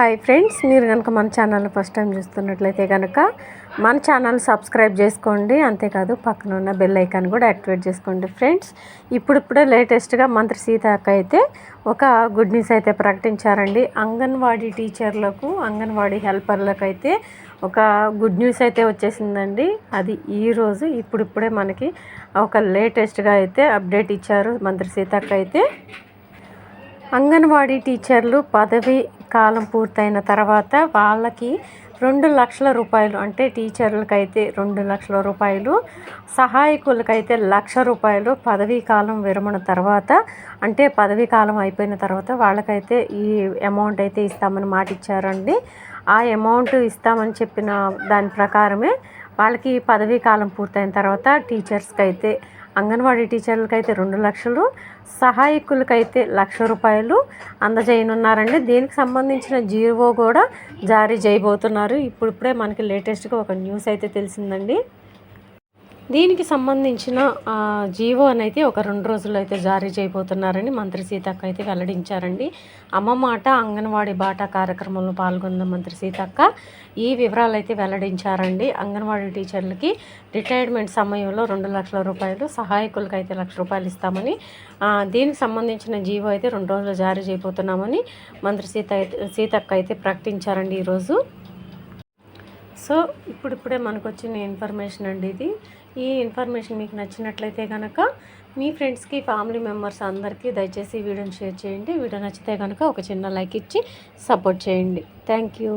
Hi friends మీరు కనుక మన ఛానల్ ఫస్ట్ టైం చూస్తున్నట్లయితే కనుక మన ఛానల్ సబ్స్క్రైబ్ చేసుకోండి. అంతేకాదు పక్కన ఉన్న బెల్ ఐకాన్ కూడా యాక్టివేట్ చేసుకోండి ఫ్రెండ్స్. ఇప్పుడిప్పుడే లేటెస్ట్గా మంత్రి సీతాక అయితే ఒక గుడ్ న్యూస్ అయితే ప్రకటించారండి. అంగన్వాడీ టీచర్లకు అంగన్వాడీ హెల్పర్లకు అయితే ఒక గుడ్ న్యూస్ అయితే వచ్చేసిందండి. అది ఈరోజు ఇప్పుడిప్పుడే మనకి ఒక లేటెస్ట్గా అయితే అప్డేట్ ఇచ్చారు మంత్రి సీతక్క అయితే. అంగన్వాడీ టీచర్లు పదవి కాలం పూర్తయిన తర్వాత వాళ్ళకి రెండు లక్షల రూపాయలు అంటే టీచర్లకైతే రెండు లక్షల రూపాయలు సహాయకులకైతే లక్ష రూపాయలు పదవీ కాలం విరమణ తర్వాత అంటే పదవీ కాలం అయిపోయిన తర్వాత వాళ్ళకైతే ఈ అమౌంట్ అయితే ఇస్తామని మాట ఇచ్చారండి ఆ అమౌంట్ ఇస్తామని చెప్పిన దాని ప్రకారమే వాళ్ళకి పదవీ కాలం పూర్తయిన తర్వాత టీచర్స్కి అయితే అంగన్వాడీ టీచర్లకి అయితే రెండు లక్షలు సహాయకులకైతే లక్ష రూపాయలు అందజేయనున్నారండి. దీనికి సంబంధించిన జీవో కూడా జారీ చేయబోతున్నారు. ఇప్పుడిప్పుడే మనకి లేటెస్ట్గా ఒక న్యూస్ అయితే తెలిసిందండి. దీనికి సంబంధించిన జీవో అయితే ఒక రెండు రోజుల్లో అయితే జారీ చేయబోతున్నారని మంత్రి సీతక్క అయితే వెల్లడించారండి. అమ్మ మాట అంగన్వాడీ బాట కార్యక్రమంలో పాల్గొన్న మంత్రి సీతక్క ఈ వివరాలు అయితే వెల్లడించారండి. అంగన్వాడీ టీచర్లకి రిటైర్మెంట్ సమయంలో రెండు లక్షల రూపాయలు సహాయకులకు అయితే లక్ష రూపాయలు ఇస్తామని దీనికి సంబంధించిన జీవో అయితే రెండు రోజులు జారీ చేయబోతున్నామని మంత్రి సీత సీతక్క అయితే ప్రకటించారండి ఈరోజు. సో ఇప్పుడిప్పుడే మనకు వచ్చిన ఇన్ఫర్మేషన్ అండి ఇది. ఈ ఇన్ఫర్మేషన్ మీకు నచ్చినట్లయితే కనుక మీ ఫ్రెండ్స్కి ఫ్యామిలీ మెంబర్స్ అందరికీ దయచేసి వీడియోని షేర్ చేయండి. వీడియో నచ్చితే కనుక ఒక చిన్న లైక్ ఇచ్చి సపోర్ట్ చేయండి. Thank you.